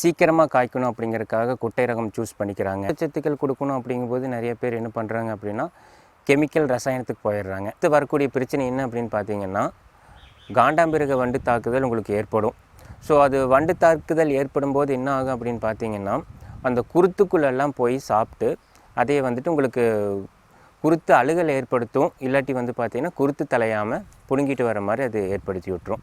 சீக்கிரமாக காய்க்கணும் அப்படிங்கிறதுக்காக குட்டை ரகம் சூஸ் பண்ணிக்கிறாங்க. சத்துக்கள் கொடுக்கணும் அப்படிங்கும்போது நிறைய பேர் என்ன பண்ணுறாங்க அப்படின்னா கெமிக்கல் ரசாயனத்துக்கு போயிடுறாங்க. இது வரக்கூடிய பிரச்சனை என்ன அப்படின்னு பார்த்தீங்கன்னா காண்டாமிருக வண்டு தாக்குதல் உங்களுக்கு ஏற்படும். ஸோ அது வண்டு தாக்குதல் ஏற்படும் போது என்ன ஆகும் அப்படின்னு பார்த்தீங்கன்னா அந்த குருத்துக்குள்ளெல்லாம் போய் சாப்பிட்டு அதே வந்துட்டு உங்களுக்கு குருத்து அழுகல் ஏற்படுத்தும். இல்லாட்டி வந்து பார்த்திங்கன்னா குருத்து தலையாமல் பிடுங்கிட்டு வர மாதிரி அது ஏற்படுத்தி விட்டுரும்.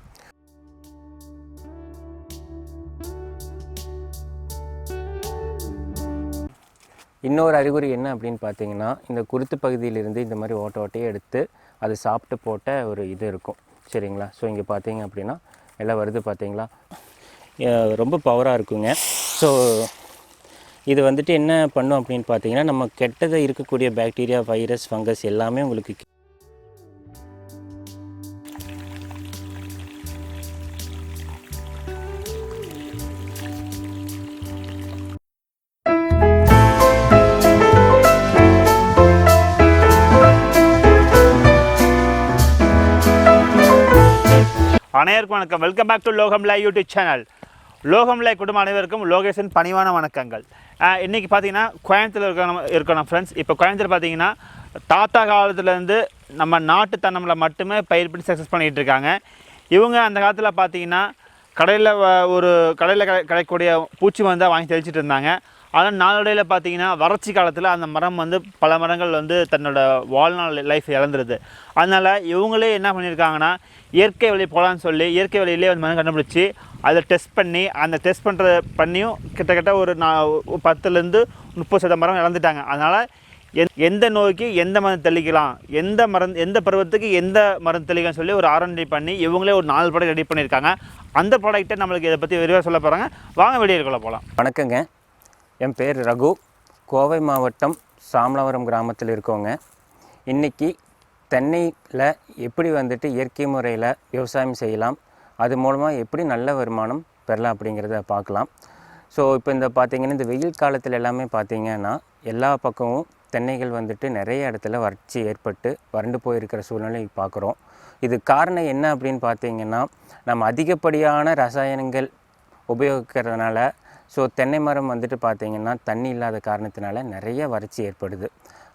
இன்னொரு அறிகுறி என்ன அப்படின்னு பார்த்தீங்கன்னா இந்த குருத்து பகுதியிலிருந்து இந்த மாதிரி ஓட்ட ஓட்டையே எடுத்து அது சாப்பிட்டு போட்ட ஒரு இது இருக்கும். சரிங்களா? ஸோ இங்கே பார்த்தீங்க அப்படின்னா எல்லாம் வருது பார்த்தீங்களா? ரொம்ப பவராக இருக்குங்க. ஸோ இது வந்துட்டு என்ன பண்ணும் அப்படின்னு பார்த்தீங்கன்னா நம்ம கெட்டதை இருக்கக்கூடிய பாக்டீரியா வைரஸ் ஃபங்கஸ் எல்லாமே உங்களுக்கு அனைவருக்கும் வணக்கம். வெல்கம் பேக் டு லோகம் லை யூடியூப் சேனல். லோகம் லை குடும்ப அனைவருக்கும் லோகேஷன் பணிவான வணக்கங்கள். இன்றைக்கி பார்த்தீங்கன்னா கோயம்புத்தூர் இருக்க நம்ம இருக்கணும் ஃப்ரெண்ட்ஸ் இப்போ கோயம்புத்தூர் பார்த்தீங்கன்னா தாத்தா காலத்துலேருந்து நம்ம நாட்டு தன்னமில் மட்டுமே பயிர் பண்ணி சக்ஸஸ் பண்ணிகிட்டு இருக்காங்க. இவங்க அந்த காலத்தில் பார்த்தீங்கன்னா கடையில் ஒரு கடையில் கிடை கிடைக்கக்கூடிய பூச்சி மருந்தாக வாங்கி தெளிச்சிட்டு இருந்தாங்க. ஆனால் நாளடையில் பார்த்தீங்கன்னா வறட்சி காலத்தில் அந்த மரம் வந்து பல மரங்கள் வந்து தன்னோட வாழ்நாள் லைஃப் இழந்துருது. அதனால் இவங்களே என்ன பண்ணியிருக்காங்கன்னா இயற்கை வழி போகலான்னு சொல்லி இயற்கை வழியிலே வந்து மரம் கண்டுபிடிச்சி அதை டெஸ்ட் பண்ணி அந்த டெஸ்ட் பண்ணுற பண்ணியும் கிட்டத்தட்ட ஒரு நான் பத்துலேருந்து முப்பது சதம் மரம் இழந்துட்டாங்க. அதனால் எந் எந்த நோய்க்கு எந்த மரம் தெளிக்கலாம் எந்த மரம் எந்த பருவத்துக்கு எந்த மரம் தெளிக்கலாம்னு சொல்லி ஒரு ஆர்என்டி பண்ணி இவங்களே ஒரு நாலு ப்ராடக்ட் ரெடி பண்ணியிருக்காங்க அந்த ப்ராடக்ட்டை நம்மளுக்கு இதை பற்றி விரிவாக சொல்ல போகிறாங்க வாங்க வெளியே போகலாம் வணக்கங்க. என் பேர் ரகு. கோவை மாவட்டம் சாமலாவரம் கிராமத்தில் இருக்கோங்க. இன்றைக்கி தென்னையில் எப்படி வந்துட்டு இயற்கை முறையில் விவசாயம் செய்யலாம் அது மூலமாக எப்படி நல்ல வருமானம் பெறலாம் அப்படிங்கிறத பார்க்கலாம். ஸோ இப்போ இந்த பார்த்திங்கன்னா இந்த வெயில் காலத்தில் எல்லாமே பார்த்தீங்கன்னா எல்லா பக்கமும் தென்னைகள் வந்துட்டு நிறைய இடத்துல வறட்சி ஏற்பட்டு வறண்டு போயிருக்கிற சூழ்நிலை பார்க்குறோம். இது காரணம் என்ன அப்படின்னு பார்த்தீங்கன்னா நம்ம அதிகப்படியான ரசாயனங்கள் உபயோகிக்கிறதுனால ஸோ தென்னை மரம் வந்துட்டு பார்த்திங்கன்னா தண்ணி இல்லாத காரணத்தினால நிறைய வறட்சி ஏற்படுது.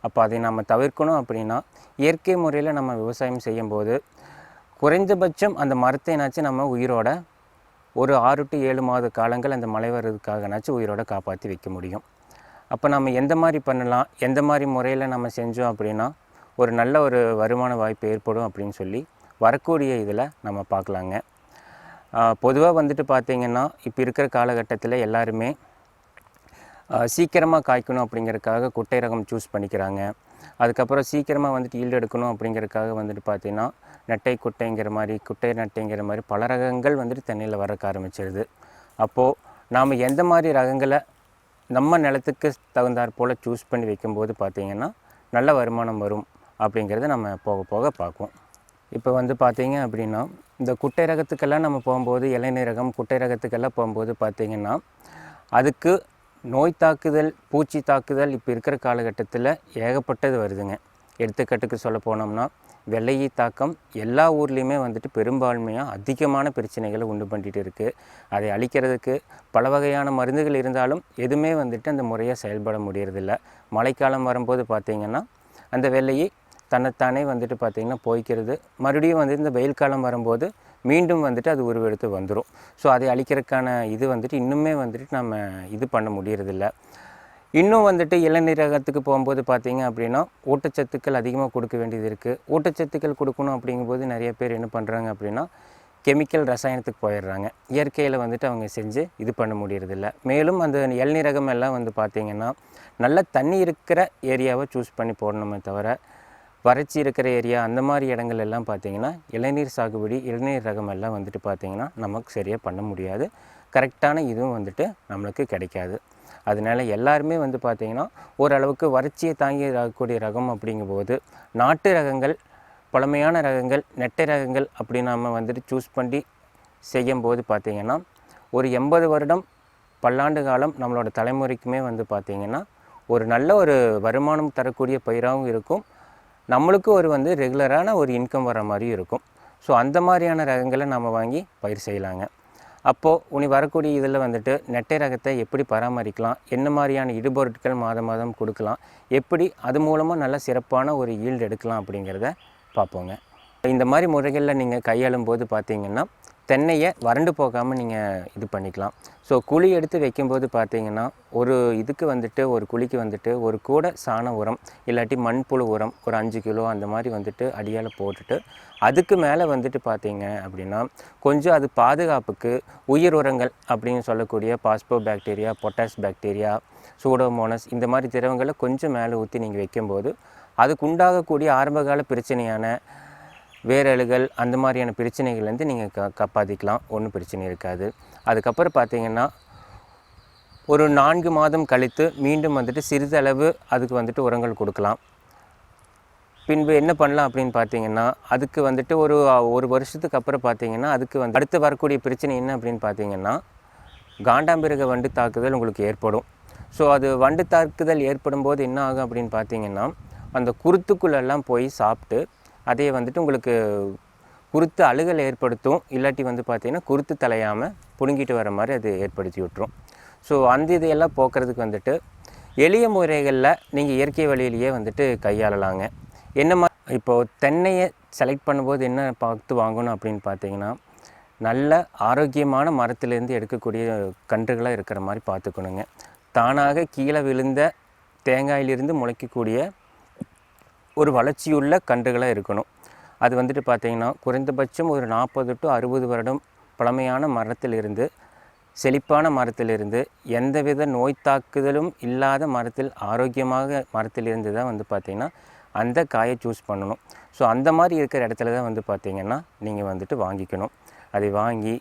அப்போ அதை நம்ம தவிர்க்கணும் அப்படின்னா இயற்கை முறையில் நம்ம விவசாயம் செய்யும்போது குறைந்தபட்சம் அந்த மரத்தைனாச்சும் நம்ம உயிரோட ஒரு ஆறு டு ஏழு மாத காலங்கள் அந்த மழை வர்றதுக்காகனாச்சும் உயிரோட காப்பாற்றி வைக்க முடியும். அப்போ நம்ம எந்த மாதிரி பண்ணலாம் எந்த மாதிரி முறையில் நம்ம செஞ்சோம் அப்படின்னா ஒரு நல்ல ஒரு வருமான வாய்ப்பு ஏற்படும் அப்படின்னு சொல்லி வரக்கூடிய இதில் நம்ம பார்க்கலாங்க. பொதுவாக வந்துட்டு பார்த்திங்கன்னா இப்போ இருக்கிற காலகட்டத்தில் எல்லாருமே சீக்கிரமாக காய்க்கணும் அப்படிங்கிறதுக்காக குட்டை ரகம் சூஸ் பண்ணிக்கிறாங்க. அதுக்கப்புறம் சீக்கிரமாக வந்துட்டு ஈல்டு எடுக்கணும் அப்படிங்கிறதுக்காக வந்துட்டு பார்த்திங்கன்னா நெட்டை குட்டைங்கிற மாதிரி குட்டை நட்டைங்கிற மாதிரி பல ரகங்கள் வந்துட்டு தென்னையில் வரக்க ஆரம்பிச்சிருது. அப்போது நாம் எந்த மாதிரி ரகங்களை நம்ம நிலத்துக்கு தகுந்தாற் போல் சூஸ் பண்ணி வைக்கும்போது பார்த்திங்கன்னா நல்ல வருமானம் வரும் அப்படிங்கிறத நம்ம போக போக பார்ப்போம் இப்போ வந்து பார்த்தீங்க அப்படின்னா இந்த குட்டை ரகத்துக்கெல்லாம் நம்ம போகும்போது இளநீர் ரகம் குட்டை ரகத்துக்கெல்லாம் போகும்போது பார்த்திங்கன்னா அதுக்கு நோய் தாக்குதல் பூச்சி தாக்குதல் இப்போ இருக்கிற காலகட்டத்தில் ஏகப்பட்டது வருதுங்க. எடுத்துக்காட்டுக்கு சொல்ல போனோம்னா வெள்ளையை தாக்கம் எல்லா ஊர்லேயுமே வந்துட்டு பெரும்பான்மையாக அதிகமான பிரச்சனைகளை உண்டு பண்ணிட்டு இருக்குது அதை அழிக்கிறதுக்கு பல வகையான மருந்துகள் இருந்தாலும் எதுவுமே வந்துட்டு அந்த முறையாக செயல்பட முடியறதில்ல. மழைக்காலம் வரும்போது பார்த்திங்கன்னா அந்த வெள்ளையை தன்னைத்தானே வந்துட்டு பார்த்திங்கன்னா போய்க்கிறது. மறுபடியும் வந்து இந்த வெயில் காலம் வரும்போது மீண்டும் வந்துட்டு அது உருவெடுத்து வந்துடும் ஸோ அதை அழிக்கிறதுக்கான இது வந்துட்டு இன்னுமே வந்துட்டு நம்ம இது பண்ண முடியறதில்ல. இன்னும் வந்துட்டு இளநீரகத்துக்கு போகும்போது பார்த்திங்க அப்படின்னா ஊட்டச்சத்துக்கள் அதிகமாக கொடுக்க வேண்டியது இருக்குது ஊட்டச்சத்துக்கள் கொடுக்கணும் அப்படிங்கும்போது நிறைய பேர் என்ன பண்ணுறாங்க அப்படின்னா கெமிக்கல் ரசாயனத்துக்கு போயிடுறாங்க. இயற்கையில் வந்துட்டு அவங்க செஞ்சு இது பண்ண முடியறதில்ல. மேலும் அந்த இளநீரகம் எல்லாம் வந்து பார்த்திங்கன்னா நல்ல தண்ணி இருக்கிற ஏரியாவை சூஸ் பண்ணி போடணுமே தவிர வறட்சி இருக்கிற ஏரியா அந்த மாதிரி இடங்கள் எல்லாம் பார்த்தீங்கன்னா இளநீர் சாகுபடி இளநீர் ரகம் எல்லாம் வந்துட்டு பார்த்தீங்கன்னா நமக்கு சரியாக பண்ண முடியாது. கரெக்டான இதுவும் வந்துட்டு நம்மளுக்கு கிடைக்காது. அதனால எல்லாருமே வந்து பார்த்திங்கன்னா ஓரளவுக்கு வறட்சியை தாங்கி இருக்கக்கூடிய ரகம் அப்படிங்கும்போது நாட்டு ரகங்கள் பழமையான ரகங்கள் நெட்டை ரகங்கள் அப்படி நம்ம வந்துட்டு சூஸ் பண்ணி செய்யும்போது பார்த்திங்கன்னா ஒரு எண்பது வருடம் பல்லாண்டு காலம் நம்மளோட தலைமுறைக்குமே வந்து பார்த்திங்கன்னா ஒரு நல்ல ஒரு வருமானம் தரக்கூடிய பயிராகவும் இருக்கும். நம்மளுக்கு ஒரு வந்து ரெகுலரான ஒரு இன்கம் வர மாதிரியும் இருக்கும். ஸோ அந்த மாதிரியான ரகங்களை நம்ம வாங்கி பயிர் செய்யலாங்க. அப்போது உனி வரக்கூடிய இதில் வந்துட்டு நெட்டை ரகத்தை எப்படி பராமரிக்கலாம்? என்ன மாதிரியான இடுபொருட்கள் மாதம் மாதம் கொடுக்கலாம்? எப்படி அது மூலமாக நல்ல சிறப்பான ஒரு ஈல்டு எடுக்கலாம் அப்படிங்கிறத பார்ப்போங்க. இந்த மாதிரி முறைகளில் நீங்கள் கையாளும் போது பார்த்தீங்கன்னா தென்னையை வறண்டு போகாமல் நீங்கள் இது பண்ணிக்கலாம். ஸோ குழி எடுத்து வைக்கும்போது பார்த்தீங்கன்னா ஒரு இதுக்கு வந்துட்டு ஒரு குழிக்கு வந்துட்டு ஒரு கூட சாண உரம் இல்லாட்டி மண்புழு உரம் ஒரு அஞ்சு கிலோ அந்த மாதிரி வந்துட்டு அடியால் போட்டுட்டு அதுக்கு மேலே வந்துட்டு பார்த்தீங்க அப்படின்னா கொஞ்சம் அது பாதுகாப்புக்கு உயிர் உரங்கள் அப்படின்னு சொல்லக்கூடிய phospho bacteria potash bacteria pseudomonas இந்த மாதிரி திரவங்களை கொஞ்சம் மேலே ஊற்றி நீங்கள் வைக்கும்போது அதுக்கு உண்டாகக்கூடிய ஆரம்பகால பிரச்சனையான வேரழுகள் அந்த மாதிரியான பிரச்சனைகள்லேருந்து நீங்கள் க காப்பாற்றிக்கலாம் ஒன்றும் பிரச்சனை இருக்காது. அதுக்கப்புறம் பார்த்திங்கன்னா ஒரு நான்கு மாதம் கழித்து மீண்டும் வந்துட்டு சிறிதளவு அதுக்கு வந்துட்டு உரங்கள் கொடுக்கலாம். பின்பு என்ன பண்ணலாம் அப்படின்னு பார்த்தீங்கன்னா அதுக்கு வந்துட்டு ஒரு ஒரு வருஷத்துக்கு அப்புறம் பார்த்தீங்கன்னா அதுக்கு வந்து அடுத்து வரக்கூடிய பிரச்சனை என்ன அப்படின்னு பார்த்தீங்கன்னா காண்டாமிருக வண்டு தாக்குதல் உங்களுக்கு ஏற்படும். ஸோ அது வண்டு தாக்குதல் ஏற்படும் போது என்ன ஆகும் அப்படின்னு பார்த்தீங்கன்னா அந்த குருத்துக்குள்ளெல்லாம் போய் சாப்பிட்டு அதே வந்துட்டு உங்களுக்கு குருத்து அழுகல் ஏற்படுத்தும். இல்லாட்டி வந்து பார்த்திங்கன்னா குருத்து தலையாமல் பிடுங்கிட்டு வர மாதிரி அது ஏற்படுத்தி விட்டுரும். ஸோ அந்த இதையெல்லாம் போக்குறதுக்கு வந்துட்டு எளிய முறைகளில் நீங்கள் இயற்கை வழியிலேயே வந்துட்டு கையாளலாங்க. என்ன மா இப்போது தென்னையை செலக்ட் பண்ணும்போது என்ன பார்த்து வாங்கணும் அப்படின்னு பார்த்தீங்கன்னா நல்ல ஆரோக்கியமான மரத்துலேருந்து எடுக்கக்கூடிய கன்றுகளாக இருக்கிற மாதிரி பார்த்துக்கணுங்க தானாக கீழே விழுந்த தேங்காயிலிருந்து முளைக்கக்கூடிய ஒரு வளர்ச்சியுள்ள கன்றுகளாக இருக்கணும். அது வந்துட்டு பார்த்தீங்கன்னா குறைந்தபட்சம் ஒரு நாற்பது டு அறுபது வருடம் பழமையான மரத்திலிருந்து செழிப்பான மரத்திலிருந்து எந்தவித நோய் தாக்குதலும் இல்லாத மரத்தில் ஆரோக்கியமாக மரத்திலிருந்து தான் வந்து பார்த்திங்கன்னா அந்த காயை சூஸ் பண்ணணும். ஸோ அந்த மாதிரி இருக்கிற இடத்துல தான் வந்து பார்த்திங்கன்னா நீங்கள் வந்துட்டு வாங்கிக்கணும். அதை வாங்கி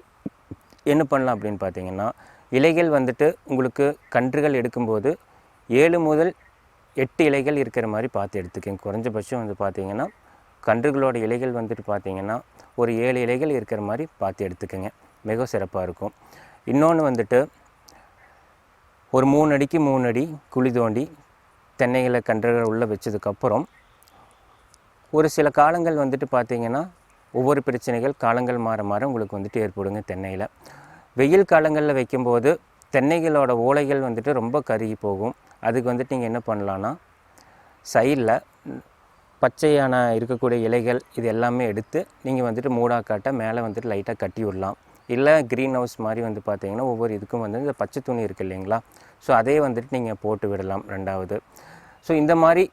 என்ன பண்ணலாம் அப்படின்னு பார்த்தீங்கன்னா இலைகள் வந்துட்டு உங்களுக்கு கன்றுகள் எடுக்கும்போது ஏழு முதல் எட்டு இலைகள் இருக்கிற மாதிரி பார்த்து எடுத்துக்கங்க. குறைஞ்சபட்சம் வந்து பார்த்திங்கன்னா கன்றுகளோட இலைகள் வந்துட்டு பார்த்தீங்கன்னா ஒரு ஏழு இலைகள் இருக்கிற மாதிரி பார்த்து எடுத்துக்கங்க. மிக சிறப்பாக இருக்கும். இன்னொன்று வந்துட்டு ஒரு மூணு அடிக்கு மூணு அடி குழி தோண்டி தென்னைகளை கன்றுகள் உள்ளே வச்சதுக்கப்புறம் ஒரு சில காலங்கள் வந்துட்டு பார்த்தீங்கன்னா ஒவ்வொரு பிரச்சனைகள் காலங்கள் மாற மாற உங்களுக்கு வந்துட்டு ஏற்படுங்க தென்னையில். வெயில் காலங்களில் வைக்கும்போது தென்னைகளோட ஓலைகள் வந்துட்டு ரொம்ப கருகி போகும். அதுக்கு வந்துட்டு நீங்கள் என்ன பண்ணலான்னா சைடில் பச்சையான இருக்கக்கூடிய இலைகள் இது எல்லாமே எடுத்து நீங்கள் வந்துட்டு மூடாக்காட்ட மேலே வந்துட்டு லைட்டாக கட்டி விடலாம். இல்லை க்ரீன் ஹவுஸ் மாதிரி வந்து பார்த்தீங்கன்னா ஒவ்வொரு இதுக்கும் வந்து இந்த பச்சை துணி இருக்குது இல்லைங்களா? ஸோ அதே வந்துட்டு நீங்கள் போட்டு விடலாம் ரெண்டாவது. ஸோ இந்த மாதிரி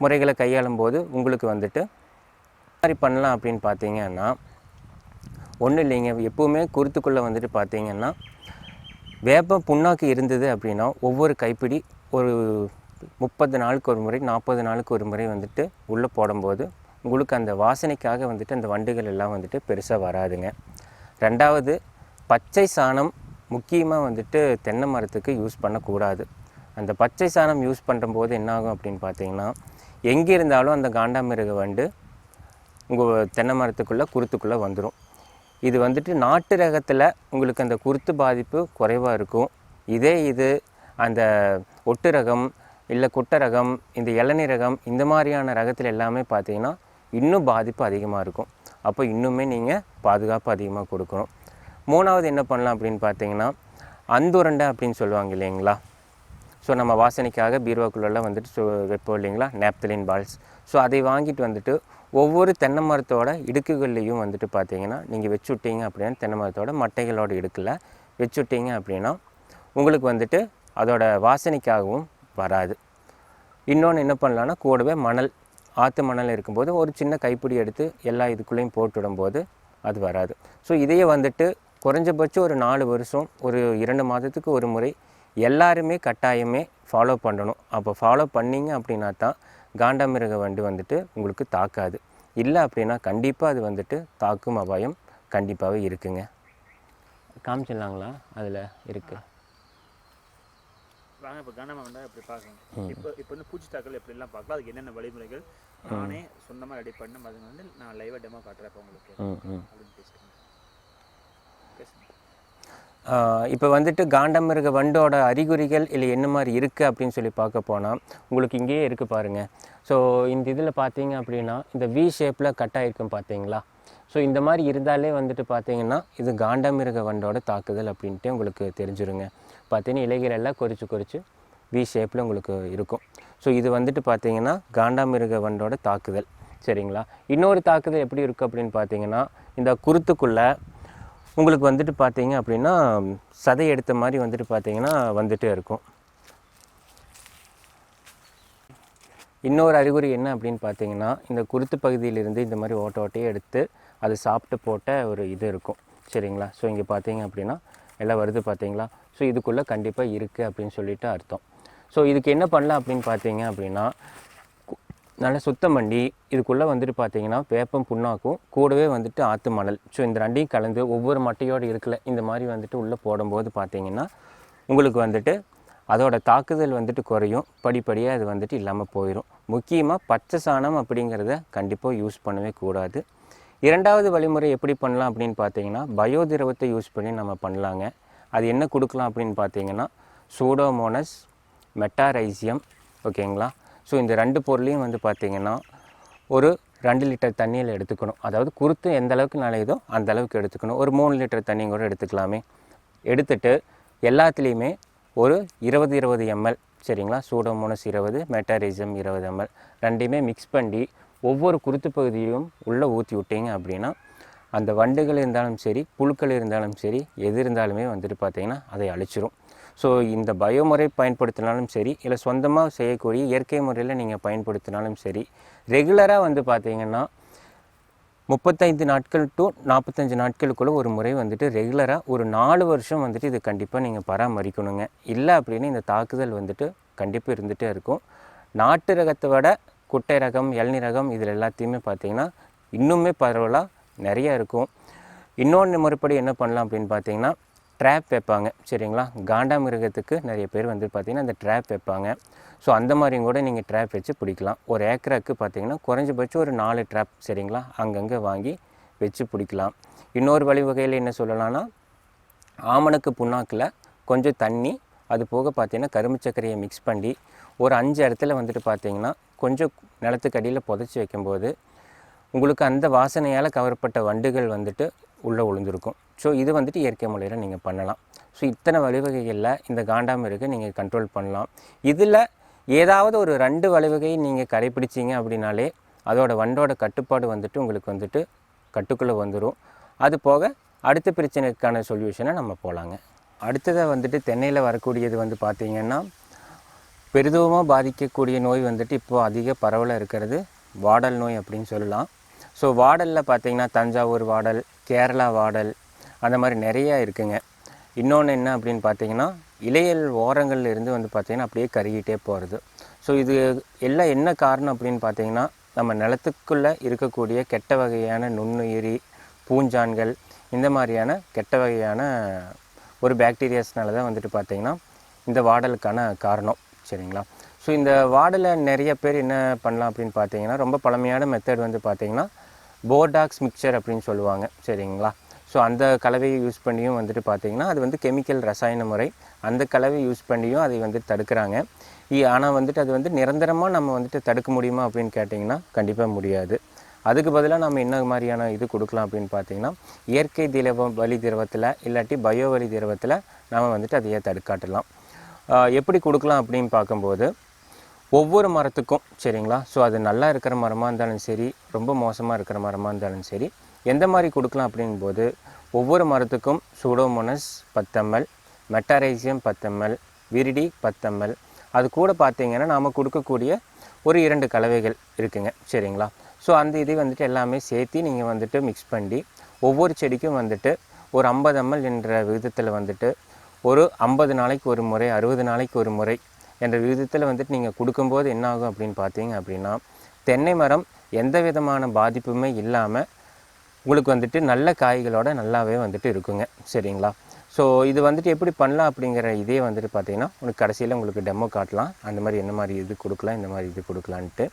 முறைகளை கையாளும் போது உங்களுக்கு வந்துட்டு மாதிரி பண்ணலாம் அப்படின்னு பார்த்தீங்கன்னா ஒன்றும் இல்லைங்க. எப்போவுமே குருத்துக்குள்ளே வந்துட்டு பார்த்தீங்கன்னா வேப்ப புண்ணாக்கு இருந்தது அப்படின்னா ஒவ்வொரு கைப்பிடி ஒரு முப்பது நாளுக்கு ஒரு முறை நாற்பது நாளுக்கு ஒரு முறை வந்துட்டு உள்ளே போடும்போது உங்களுக்கு அந்த வாசனைக்காக வந்துட்டு அந்த வண்டுகள் எல்லாம் வந்துட்டு பெருசாக வராதுங்க. ரெண்டாவது பச்சை சாணம் முக்கியமாக வந்துட்டு தென்னை மரத்துக்கு யூஸ் பண்ணக்கூடாது. அந்த பச்சை சாணம் யூஸ் பண்ணும்போது என்னாகும் அப்படின்னு பார்த்தீங்கன்னா எங்கே இருந்தாலும் அந்த காண்டாமிருக வண்டு உங்கள் தென்னை மரத்துக்குள்ளே குருத்துக்குள்ளே வந்துடும் இது வந்துட்டு நாட்டு ரகத்தில் உங்களுக்கு அந்த குருத்து பாதிப்பு குறைவாக இருக்கும். இதே இது அந்த ஒட்டு ரகம் இல்லை குட்டை ரகம் இந்த இளநீ ரகம் இந்த மாதிரியான ரகத்தில் எல்லாமே பார்த்தீங்கன்னா இன்னும் பாதிப்பு அதிகமாக இருக்கும். அப்போ இன்னுமே நீங்கள் பாதுகாப்பு அதிகமாக கொடுக்கணும். மூணாவது என்ன பண்ணலாம் அப்படின்னு பார்த்தீங்கன்னா அந்துரண்டை அப்படின்னு சொல்லுவாங்க இல்லைங்களா? ஸோ நம்ம வாசனைக்காக பீரோக்குள்ளெல்லாம் வந்துட்டு சொ வைப்போம் இல்லைங்களா? நேப்தலின் பால்ஸ் ஸோ அதை வாங்கிட்டு வந்துட்டு ஒவ்வொரு தென்னை மரத்தோட இடுக்குகள்லேயும் வந்துட்டு பார்த்தீங்கன்னா நீங்கள் வச்சுட்டீங்க அப்படின்னா தென்னை மரத்தோட மட்டைகளோட இடுக்கில் வச்சு விட்டீங்க அப்படின்னா உங்களுக்கு வந்துட்டு அதோட வாசனைக்காகவும் வராது. இன்னொன்று என்ன பண்ணலான்னா கூடவே மணல் ஆற்று மணல் இருக்கும்போது ஒரு சின்ன கைப்பிடி எடுத்து எல்லா இதுக்குள்ளேயும் போட்டுவிடும் போது அது வராது. ஸோ இதையே வந்துட்டு குறைஞ்சபட்சம் ஒரு நாலு வருஷம் ஒரு இரண்டு மாதத்துக்கு ஒரு முறை எல்லாருமே கட்டாயமே ஃபாலோ பண்ணணும். அப்போ ஃபாலோ பண்ணீங்க அப்படின்னா தான் காண்டாமிருக வண்டு வந்துட்டு உங்களுக்கு தாக்காது. இல்லை அப்படின்னா கண்டிப்பாக அது வந்துட்டு தாக்கும் அபாயம் கண்டிப்பாகவே இருக்குங்க. காமிச்சிடலாங்களா? அதில் இருக்குது வாங்க இப்போ கனமாக வந்தால் எப்படி பார்க்கணும் இப்போ இப்போ வந்து பூச்சி தாக்கல் எப்படிலாம் பார்க்கலாம்? அதுக்கு என்னென்ன வழிமுறைகள்? நானே சொந்தமாக ரெடி பண்ண அது வந்து நான் லைவாக டெமோ காட்டுறேன் இப்போ உங்களுக்கு. அப்படின்னு பேசுகிறேன் இப்போ வந்துட்டு காண்டமிருக வண்டோட அறிகுறிகள் இல்லை என்ன மாதிரி இருக்குது அப்படின்னு சொல்லி பார்க்க போனால் உங்களுக்கு இங்கேயே இருக்குது பாருங்கள் ஸோ இந்த இதில் பார்த்தீங்க அப்படின்னா இந்த வி ஷேப்பில் கட் ஆகிருக்கும் பார்த்தீங்களா? ஸோ இந்த மாதிரி இருந்தாலே வந்துட்டு பார்த்தீங்கன்னா இது காண்டாமிருக வண்டோட தாக்குதல் அப்படின்ட்டு உங்களுக்கு தெரிஞ்சிருங்க. பார்த்தீங்கன்னா இலைகள் எல்லாம் கொறிச்சு கொறிச்சு வி ஷேப்பில் உங்களுக்கு இருக்கும். ஸோ இது வந்துட்டு பார்த்தீங்கன்னா காண்டாமிருக வண்டோட தாக்குதல். சரிங்களா? இன்னொரு தாக்குதல் எப்படி இருக்குது அப்படின்னு பார்த்தீங்கன்னா இந்த குருத்துக்குள்ளே உங்களுக்கு வந்துட்டு பார்த்தீங்க அப்படின்னா சதை எடுத்த மாதிரி வந்துட்டு பார்த்தீங்கன்னா வந்துட்டு இருக்கும். இன்னொரு அறிகுறி என்ன அப்படின்னு பார்த்தீங்கன்னா இந்த குருத்து பகுதியிலிருந்து இந்த மாதிரி ஓட்ட ஓட்டையே எடுத்து அது சாப்பிட்டு போட்ட ஒரு இது இருக்கும். சரிங்களா? ஸோ இங்கே பார்த்தீங்க அப்படின்னா எல்லாம் வருது பார்த்தீங்களா? ஸோ இதுக்குள்ளே கண்டிப்பாக இருக்குது அப்படின்னு சொல்லிட்டு அர்த்தம். ஸோ இதுக்கு என்ன பண்ணலாம் அப்படின்னு பார்த்தீங்க அப்படின்னா நல்லா சுத்தம் பண்ணி இதுக்குள்ளே வந்துட்டு பார்த்தீங்கன்னா வேப்பம் புண்ணாக்கும் கூடவே வந்துட்டு ஆற்று மணல். ஸோ இந்த ரெண்டையும் கலந்து ஒவ்வொரு மட்டையோடு இருக்கல இந்த மாதிரி வந்துட்டு உள்ளே போடும்போது பார்த்தீங்கன்னா உங்களுக்கு வந்துட்டு அதோட தாக்குதல் வந்துட்டு குறையும். படிப்படியாக அது வந்துட்டு இல்லாமல் போயிடும் முக்கியமாக பச்சை சாணம் அப்படிங்கிறத கண்டிப்பாக யூஸ் பண்ணவே கூடாது. இரண்டாவது வழிமுறை எப்படி பண்ணலாம் அப்படின்னு பார்த்தீங்கன்னா பயோ திரவத்தை யூஸ் பண்ணி நம்ம பண்ணலாங்க. அது என்ன கொடுக்கலாம் அப்படின்னு பார்த்தீங்கன்னா சூடோமோனஸ் மெட்டாரைசியம் ஓகேங்களா? ஸோ இந்த ரெண்டு பொருளையும் வந்து பார்த்திங்கன்னா ஒரு ரெண்டு லிட்டர் தண்ணியில் எடுத்துக்கணும். அதாவது குருத்து எந்த அளவுக்கு நனையுதோ அந்த அளவுக்கு எடுத்துக்கணும். ஒரு மூணு லிட்டர் தண்ணி கூட எடுத்துக்கலாமே. எடுத்துட்டு எல்லாத்துலேயுமே ஒரு இருபது இருபது எம்எல் சரிங்களா? சூடோமோனஸ் இருபது மெட்டாரிசம் இருபது எம்எல் ரெண்டையுமே மிக்ஸ் பண்ணி ஒவ்வொரு குருத்து பகுதியும் உள்ளே ஊற்றி விட்டீங்க அப்படின்னா அந்த வண்டுகள் இருந்தாலும் சரி புழுக்கள் இருந்தாலும் சரி எது இருந்தாலுமே வந்துட்டு பார்த்தீங்கன்னா அதை அழிச்சிரும். ஸோ இந்த பயோ முறை பயன்படுத்தினாலும் சரி இல்லை சொந்தமாக செய்யக்கூடிய இயற்கை முறையில் நீங்கள் பயன்படுத்தினாலும் சரி ரெகுலராக வந்து பார்த்திங்கன்னா முப்பத்தைந்து நாட்கள் டு நாற்பத்தஞ்சு நாட்களுக்குள்ளே ஒரு முறை வந்துட்டு ரெகுலராக ஒரு நாலு வருஷம் வந்துட்டு இது கண்டிப்பாக நீங்கள் பராமரிக்கணுங்க. இல்லை அப்படின்னு இந்த தாக்குதல் வந்துட்டு கண்டிப்பாக இருந்துகிட்டே இருக்கும். நாட்டு ரகத்தை விட குட்டை ரகம் இளநீ ரகம் இதில் எல்லாத்தையுமே பார்த்தீங்கன்னா இன்னுமே பரவலாக நிறைய இருக்கும். இன்னொன்று முறைப்படி என்ன பண்ணலாம் அப்படின்னு பார்த்தீங்கன்னா ட்ராப் வைப்பாங்க. சரிங்களா? காண்டாமிருகத்துக்கு நிறைய பேர் வந்து பார்த்திங்கன்னா அந்த ட்ராப் வைப்பாங்க. ஸோ அந்த மாதிரியும் கூட நீங்கள் ட்ராப் வச்சு பிடிக்கலாம். ஒரு ஏக்கராக்கு பார்த்தீங்கன்னா குறைஞ்சபட்சம் ஒரு நாலு ட்ராப் சரிங்களா? அங்கங்கே வாங்கி வச்சு பிடிக்கலாம். இன்னொரு வழிவகையில் என்ன சொல்லலாம்னா ஆமணக்கு புண்ணாக்கில் கொஞ்சம் தண்ணி அது போக பார்த்திங்கன்னா கரும்பு சர்க்கரையை மிக்ஸ் பண்ணி ஒரு அஞ்சு இடத்துல வந்துட்டு பார்த்திங்கன்னா கொஞ்சம் நிலத்துக்கு அடியில் புதைச்சி வைக்கும்போது உங்களுக்கு அந்த வாசனையால் கவரப்பட்ட வண்டுகள் வந்துட்டு உள்ளே விழுந்திருக்கும் ஸோ இது வந்துட்டு இயற்கை முறையில் நீங்கள் பண்ணலாம். ஸோ இத்தனை வழிவகைகளில் இந்த காண்டாமிருகை நீங்கள் கண்ட்ரோல் பண்ணலாம். இதில் ஏதாவது ஒரு ரெண்டு வழிவகையை நீங்கள் கடைப்பிடிச்சீங்க அப்படின்னாலே அதோட வண்டோட கட்டுப்பாடு வந்துட்டு உங்களுக்கு வந்துட்டு கட்டுக்குள்ளே வந்துடும் அது போக அடுத்த பிரச்சனைக்கான சொல்யூஷனை நம்ம போகலாங்க அடுத்ததாக வந்துட்டு தென்னையில் வரக்கூடியது வந்து பார்த்திங்கன்னா பெரிதுவமாக பாதிக்கக்கூடிய நோய் வந்துட்டு இப்போது அதிக பரவலாக இருக்கிறது. வாடல் நோய் அப்படின்னு சொல்லலாம். ஸோ வாடலில் பார்த்தீங்கன்னா தஞ்சாவூர் வாடல் கேரளா வாடல் அந்த மாதிரி நிறையா இருக்குங்க. இன்னொன்று என்ன அப்படின்னு பார்த்தீங்கன்னா இலையல் ஓரங்கள்ல இருந்து வந்து பார்த்திங்கன்னா அப்படியே கருகிட்டே போகிறது ஸோ இது எல்லாம் என்ன காரணம் அப்படின்னு பார்த்தீங்கன்னா நம்ம நிலத்துக்குள்ளே இருக்கக்கூடிய கெட்ட வகையான நுண்ணுயிரி பூஞ்சான்கள் இந்த மாதிரியான கெட்ட வகையான ஒரு பேக்டீரியாஸ்னால தான் வந்துட்டு பார்த்தீங்கன்னா இந்த வாடலுக்கான காரணம். சரிங்களா? ஸோ இந்த வாடலை நிறைய பேர் என்ன பண்ணலாம் அப்படின்னு பார்த்தீங்கன்னா ரொம்ப பழமையான மெத்தட் வந்து பார்த்திங்கன்னா போர்டாக்ஸ் மிக்சர் அப்படின்னு சொல்லுவாங்க சரிங்களா? ஸோ அந்த கலவையை யூஸ் பண்ணியும் வந்துட்டு பார்த்தீங்கன்னா அது வந்து கெமிக்கல் ரசாயன முறை அந்த கலவை யூஸ் பண்ணியும் அதை வந்து தடுக்கிறாங்க. ஆனால் வந்துட்டு அது வந்து நிரந்தரமாக நம்ம வந்துட்டு தடுக்க முடியுமா அப்படின்னு கேட்டிங்கன்னா கண்டிப்பாக முடியாது. அதுக்கு பதிலாக நம்ம என்ன மாதிரியான இது கொடுக்கலாம் அப்படின்னு பார்த்தீங்கன்னா இயற்கை திரவம் வழி திரவத்தில் இல்லாட்டி பயோ வழி திரவத்தில் நம்ம வந்துட்டு அதையே தடுக்காட்டலாம். எப்படி கொடுக்கலாம் அப்படின்னு பார்க்கும்போது ஒவ்வொரு மரத்துக்கும் சரிங்களா? ஸோ அது நல்லா இருக்கிற மரமாக இருந்தாலும் சரி ரொம்ப மோசமாக இருக்கிற மரமாக இருந்தாலும் சரி எந்த மாதிரி கொடுக்கலாம் அப்படிங்கும்போது ஒவ்வொரு மரத்துக்கும் சூடோமோனஸ் பத்தம்எல் மெட்டாரைசியம் பத்தம்எல் விரிடி பத்தம்எல் அது கூட பார்த்திங்கன்னா நாம் கொடுக்கக்கூடிய ஒரு இரண்டு கலவைகள் இருக்குங்க சரிங்களா? ஸோ அந்த இதை வந்துட்டு எல்லாமே சேர்த்து நீங்கள் வந்துட்டு மிக்ஸ் பண்ணி ஒவ்வொரு செடிக்கும் வந்துட்டு ஒரு ஐம்பது எம்எல் என்ற விகிதத்தில் வந்துட்டு ஒரு ஐம்பது நாளைக்கு ஒரு முறை அறுபது நாளைக்கு ஒரு முறை என்ற விகிதத்தில் வந்துட்டு நீங்கள் கொடுக்கும்போது என்ன ஆகும் அப்படின்னு பார்த்தீங்க அப்படின்னா தென்னை மரம் எந்த விதமான பாதிப்புமே இல்லாமல் உங்களுக்கு வந்துட்டு நல்ல காய்களோட நல்லாவே வந்துட்டு இருக்குங்க. சரிங்களா? ஸோ இது வந்துட்டு எப்படி பண்ணலாம் அப்படிங்கிற இதே வந்துட்டு பார்த்தீங்கன்னா உங்களுக்கு கடைசியில் உங்களுக்கு டெமோ காட்டலாம். அந்த மாதிரி என்ன மாதிரி இது கொடுக்கலாம் இந்த மாதிரி இது கொடுக்கலான்ட்டு.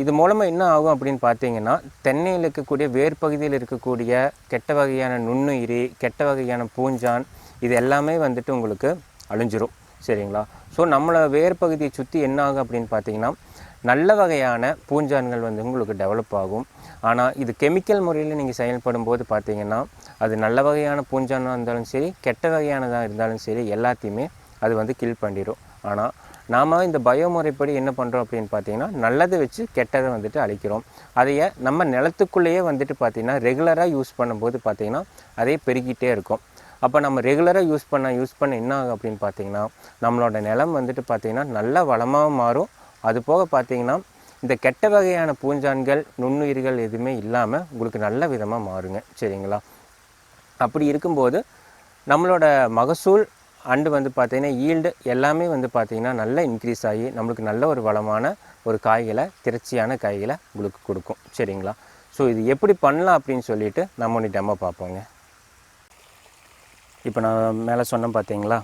இது மூலமாக என்ன ஆகும் அப்படின்னு பார்த்தீங்கன்னா தென்னையில் இருக்கக்கூடிய வேர் பகுதியில் இருக்கக்கூடிய கெட்ட வகையான நுண்ணுயிரி கெட்ட வகையான பூஞ்சான் இது எல்லாமே வந்துட்டு உங்களுக்கு அழிஞ்சிரும். சரிங்களா? ஸோ நம்மளை வேர் பகுதியை சுற்றி என்ன ஆகும் அப்படின்னு பார்த்தீங்கன்னா நல்ல வகையான பூஞ்சான்கள் வந்து உங்களுக்கு டெவலப் ஆகும். ஆனால் இது கெமிக்கல் முறையில் நீங்கள் செயல்படும் போது பார்த்தீங்கன்னா அது நல்ல வகையான பூஞ்சானாக இருந்தாலும் சரி கெட்ட வகையானதாக இருந்தாலும் சரி எல்லாத்தையுமே அது வந்து கில் பண்ணிடும் ஆனால் நாம் இந்த பயோ முறைப்படி என்ன பண்ணுறோம் அப்படின்னு பார்த்தீங்கன்னா நல்லதை வச்சு கெட்டதை வந்துட்டு அழிக்கிறோம். அதையே நம்ம நிலத்துக்குள்ளேயே வந்துட்டு பார்த்திங்கன்னா ரெகுலராக யூஸ் பண்ணும்போது பார்த்திங்கன்னா அதே பெருகிட்டே இருக்கும். அப்போ நம்ம ரெகுலராக யூஸ் பண்ண யூஸ் பண்ண என்ன ஆகும் அப்படின்னு பார்த்தீங்கன்னா நம்மளோட நிலம் வந்துட்டு பார்த்திங்கன்னா நல்ல வளமாக மாறும். அது போக பார்த்தீங்கன்னா இந்த கெட்ட வகையான பூஞ்சான்கள் நுண்ணுயிர்கள் எதுவுமே இல்லாமல் உங்களுக்கு நல்ல விதமாக மாறுங்க. சரிங்களா? அப்படி இருக்கும்போது நம்மளோட மகசூல் அண்டு வந்து பார்த்திங்கன்னா ஈல்டு எல்லாமே வந்து பார்த்திங்கன்னா நல்லா இன்க்ரீஸ் ஆகி நம்மளுக்கு நல்ல ஒரு வளமான ஒரு காய்களை திரட்சியான காய்களை உங்களுக்கு கொடுக்கும். சரிங்களா? ஸோ இது எப்படி பண்ணலாம் அப்படின்னு சொல்லிட்டு நம்ம ஒன்று டெமோ பார்ப்போங்க. இப்போ நான் மேலே சொன்னேன் பார்த்தீங்களா?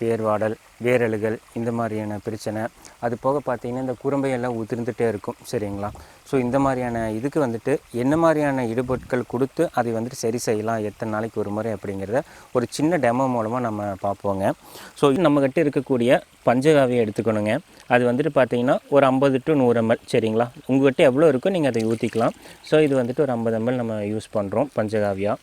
வேர்வாடல் வேரலுகள் இந்த மாதிரியான பிரச்சனை. அது போக பார்த்தீங்கன்னா இந்த குறும்பையெல்லாம் உதிர்ந்துட்டே இருக்கும் சரிங்களா? ஸோ இந்த மாதிரியான இதுக்கு வந்துட்டு என்ன மாதிரியான இடுபொருட்கள் கொடுத்து அதை வந்துட்டு சரி செய்யலாம் எத்தனை நாளைக்கு ஒரு முறை அப்படிங்கிறத ஒரு சின்ன டெமோ மூலமாக நம்ம பார்ப்போங்க. ஸோ நம்மக்கிட்ட இருக்கக்கூடிய பஞ்சகாவியை எடுத்துக்கணுங்க. அது வந்துட்டு பார்த்தீங்கன்னா ஒரு ஐம்பது டு நூறு எம்எல் சரிங்களா? உங்கள்கிட்ட எவ்வளோ இருக்கோ நீங்கள் அதை ஊற்றிக்கலாம் ஸோ இது வந்துட்டு ஒரு ஐம்பது எம்எல் நம்ம யூஸ் பண்ணுறோம் பஞ்சகாவியாக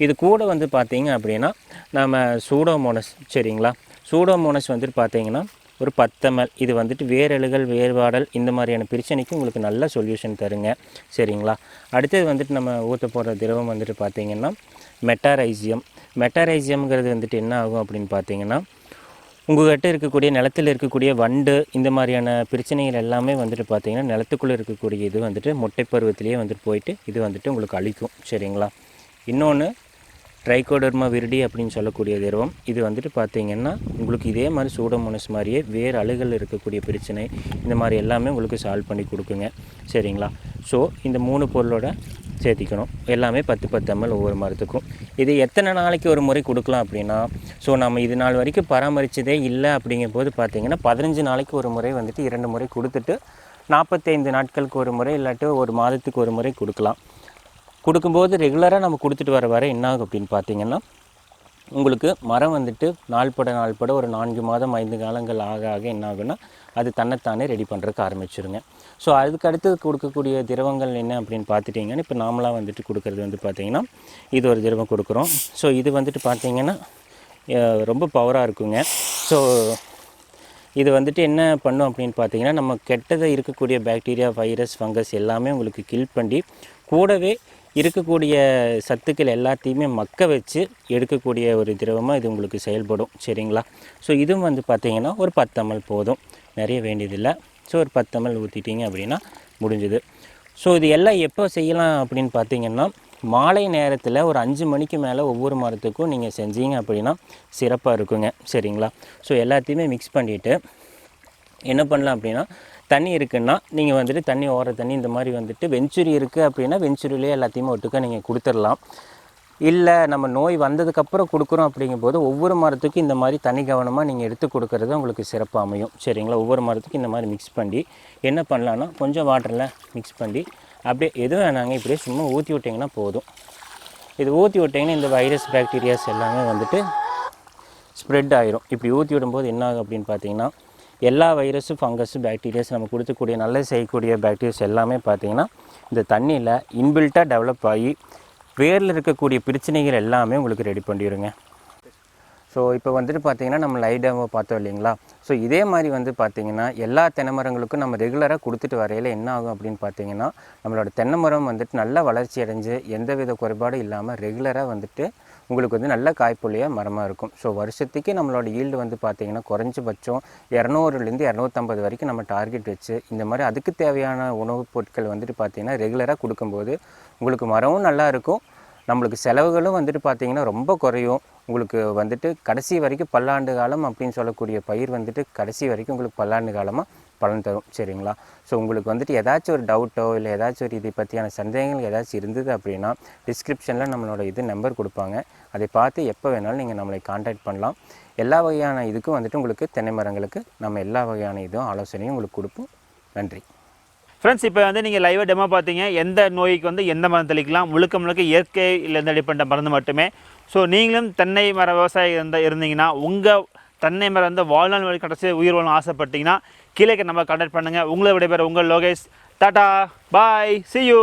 இது கூட வந்து பார்த்திங்க அப்படின்னா நம்ம சூடோமோனஸ் சரிங்களா? சூடோமோனஸ் வந்துட்டு பார்த்தீங்கன்னா ஒரு பத்தமல் இது வந்துட்டு வேரலுகள் வேர்வாடல் இந்த மாதிரியான பிரச்சனைக்கு உங்களுக்கு நல்ல சொல்யூஷன் தருங்க சரிங்களா? அடுத்தது வந்துட்டு நம்ம ஊற்ற போடுற திரவம் வந்துட்டு பார்த்திங்கன்னா மெட்டாரைசியம் மெட்டாரைசியம்ங்கிறது வந்துட்டு என்ன ஆகும் அப்படின்னு பார்த்தீங்கன்னா உங்கள்கிட்ட இருக்கக்கூடிய நிலத்தில் இருக்கக்கூடிய வண்டு இந்த மாதிரியான பிரச்சனைகள் எல்லாமே வந்துட்டு பார்த்திங்கன்னா நிலத்துக்குள்ளே இருக்கக்கூடிய இது வந்துட்டு முட்டை பருவத்திலேயே வந்துட்டு போயிட்டு இது வந்துட்டு உங்களுக்கு அழிக்கும் சரிங்களா? இன்னொன்று ட்ரைகோடர்மா விரிடி அப்படின்னு சொல்லக்கூடிய திரவம். இது வந்துட்டு பார்த்தீங்கன்னா உங்களுக்கு இதே மாதிரி சூடமோனஸ் மாதிரியே வேறு அழுகல் இருக்கக்கூடிய பிரச்சனை இந்த மாதிரி எல்லாமே உங்களுக்கு சால்வ் பண்ணி கொடுக்குங்க. சரிங்களா? ஸோ இந்த மூணு பொருளோட சேர்த்திக்கணும். எல்லாமே பத்து பத்து எம்எல் ஒவ்வொரு மரத்துக்கும். இது எத்தனை நாளைக்கு ஒரு முறை கொடுக்கலாம் அப்படின்னா ஸோ நம்ம இது நாள் வரைக்கும் பராமரித்ததே இல்லை அப்படிங்கும்போது பார்த்தீங்கன்னா பதினஞ்சு நாளைக்கு ஒரு முறை வந்துட்டு இரண்டு முறை கொடுத்துட்டு நாற்பத்தைந்து நாட்களுக்கு ஒரு முறை இல்லாட்டி ஒரு மாதத்துக்கு ஒரு முறை கொடுக்கலாம். கொடுக்கும்போது ரெகுலராக நம்ம கொடுத்துட்டு வர வர என்ன ஆகும் அப்படின்னு பார்த்தீங்கன்னா உங்களுக்கு மரம் வந்துட்டு நாள்பட நாள்பட ஒரு நான்கு மாதம் ஐந்து காலங்கள் ஆக ஆக என்ன ஆகுன்னா அது தன்னைத்தானே ரெடி பண்ணுறதுக்கு ஆரம்பிச்சிருங்க. ஸோ அதுக்கு அடுத்து கொடுக்கக்கூடிய திரவங்கள் என்ன அப்படின்னு பார்த்துட்டிங்கன்னா இப்போ நாமளாக வந்துட்டு கொடுக்குறது வந்து பார்த்திங்கன்னா இது ஒரு திரவம் கொடுக்குறோம். ஸோ இது வந்துட்டு பார்த்திங்கன்னா ரொம்ப பவராக இருக்குங்க. ஸோ இது வந்துட்டு என்ன பண்ணும் அப்படின்னு பார்த்தீங்கன்னா நம்ம கெட்டதை இருக்கக்கூடிய பாக்டீரியா வைரஸ் ஃபங்கஸ் எல்லாமே உங்களுக்கு கில் பண்ணி கூடவே இருக்கக்கூடிய சத்துக்கள் எல்லாத்தையுமே மக்க வச்சு எடுக்கக்கூடிய ஒரு திரவமாக இது உங்களுக்கு செயல்படும். சரிங்களா? ஸோ இதுவும் வந்து பார்த்திங்கன்னா ஒரு பத்தமல் போதும். நிறைய வேண்டியதில்லை. ஸோ ஒரு பத்தமல் ml ஊற்றிட்டீங்க அப்படின்னா முடிஞ்சுது. ஸோ இது எல்லாம் எப்போ செய்யலாம் அப்படின்னு பார்த்தீங்கன்னா மாலை நேரத்தில் ஒரு அஞ்சு மணிக்கு மேலே ஒவ்வொரு மரத்துக்கும் நீங்கள் செஞ்சீங்க அப்படின்னா சிறப்பாக இருக்குங்க. சரிங்களா? ஸோ எல்லாத்தையுமே மிக்ஸ் பண்ணிவிட்டு என்ன பண்ணலாம் அப்படின்னா தண்ணி இருக்குன்னா நீங்கள் வந்துட்டு தண்ணி ஓர தண்ணி இந்த மாதிரி வந்துட்டு வெஞ்சுரி இருக்குது அப்படின்னா வெஞ்சுரிலே எல்லாத்தையுமே ஒட்டுக்க நீங்கள் கொடுத்துடலாம். இல்லை நம்ம நோய் வந்ததுக்கப்புறம் கொடுக்குறோம் அப்படிங்கும்போது ஒவ்வொரு மரத்துக்கும் இந்த மாதிரி தனி கவனமாக நீங்கள் எடுத்து கொடுக்குறது உங்களுக்கு சிறப்பாக அமையும். சரிங்களா? ஒவ்வொரு மரத்துக்கும் இந்த மாதிரி மிக்ஸ் பண்ணி என்ன பண்ணலான்னா கொஞ்சம் வாட்டரில் மிக்ஸ் பண்ணி அப்படியே எதுவும் வேணாங்க இப்படியே சும்மா ஊற்றி விட்டிங்கன்னா போதும். இது ஊற்றி விட்டிங்கன்னா இந்த வைரஸ் பேக்டீரியாஸ் எல்லாமே வந்துட்டு ஸ்ப்ரெட் ஆயிரும். இப்படி ஊற்றி விடும்போது என்ன ஆகும் அப்படின்னு பார்த்தீங்கன்னா எல்லா வைரஸும் ஃபங்கஸும் பாக்டீரியாஸ் நம்ம கொடுக்கக்கூடிய நல்ல செய்யக்கூடிய பேக்டீரியாஸ் எல்லாமே பார்த்தீங்கன்னா இந்த தண்ணியில் இன்பில்ட்டாக டெவலப் ஆகி வேரில் இருக்கக்கூடிய பிரச்சனைகள் எல்லாமே உங்களுக்கு ரெடி பண்ணிடுங்க. ஸோ இப்போ வந்துட்டு பார்த்தீங்கன்னா நம்ம லைடாவை பார்த்தோம் இல்லைங்களா? ஸோ இதே மாதிரி வந்து பார்த்தீங்கன்னா எல்லா தென்னை மரங்களுக்கும் நம்ம ரெகுலராக கொடுத்துட்டு வரையில் என்ன ஆகும் அப்படின்னு பார்த்தீங்கன்னா நம்மளோட தென்னை மரம் வந்துட்டு நல்ல வளர்ச்சி அடைஞ்சு எந்தவித குறைபாடும் இல்லாமல் ரெகுலராக வந்துட்டு உங்களுக்கு வந்து நல்ல காய்ப்புள்ளிய மரமாக இருக்கும். ஸோ வருஷத்துக்கு நம்மளோட ஈல்டு வந்து பார்த்திங்கன்னா குறைஞ்சபட்சம் இரநூறுலேருந்து இரநூத்தம்பது வரைக்கும் நம்ம டார்கெட் வச்சு இந்த மாதிரி அதுக்கு தேவையான உணவுப் பொருட்கள் வந்துட்டு பார்த்தீங்கன்னா ரெகுலராக கொடுக்கும்போது உங்களுக்கு மரமும் நல்லா இருக்கும். நம்மளுக்கு செலவுகளும் வந்துட்டு பார்த்தீங்கன்னா ரொம்ப குறையும். உங்களுக்கு வந்துட்டு கடைசி வரைக்கும் பல்லாண்டு காலம் அப்படின்னு சொல்லக்கூடிய பயிர் வந்துட்டு கடைசி வரைக்கும் உங்களுக்கு பல்லாண்டு காலமாக பலன் தரும். சரிங்களா? ஸோ உங்களுக்கு வந்துட்டு ஏதாச்சும் ஒரு டவுட்டோ இல்லை ஏதாச்சும் ஒரு இதை பற்றியான சந்தேகங்கள் ஏதாச்சும் இருந்தது அப்படின்னா டிஸ்கிரிப்ஷனில் நம்மளோட இது நம்பர் கொடுப்பாங்க. அதை பார்த்து எப்போ வேணாலும் நீங்கள் நம்மளை காண்டாக்ட் பண்ணலாம். எல்லா வகையான இதுக்கும் வந்துட்டு உங்களுக்கு தென்னை மரங்களுக்கு நம்ம எல்லா வகையான இதுவும் ஆலோசனையும் உங்களுக்கு கொடுப்போம். நன்றி. ஃப்ரெண்ட்ஸ் இப்போ வந்து நீங்கள் லைவாக டெமோ பார்த்தீங்க. எந்த நோய்க்கு வந்து எந்த மருந்து தெளிக்கலாம்? முழுக்க முழுக்க இயற்கையிலேருந்து அடிப்பட்ட மருந்து மட்டுமே. ஸோ நீங்களும் தென்னை மர விவசாயி இருந்தால் இருந்தீங்கன்னா உங்கள் தென்னை மரம் வந்து வாழ்நாள் வழி கடைசி உயிர் வாழும் ஆசைப்பட்டீங்கன்னா கீழே நம்ம கான்டாக்ட் பண்ணுங்கள் உங்களை விடைபெற உங்கள் Lokesh. Tata bye see you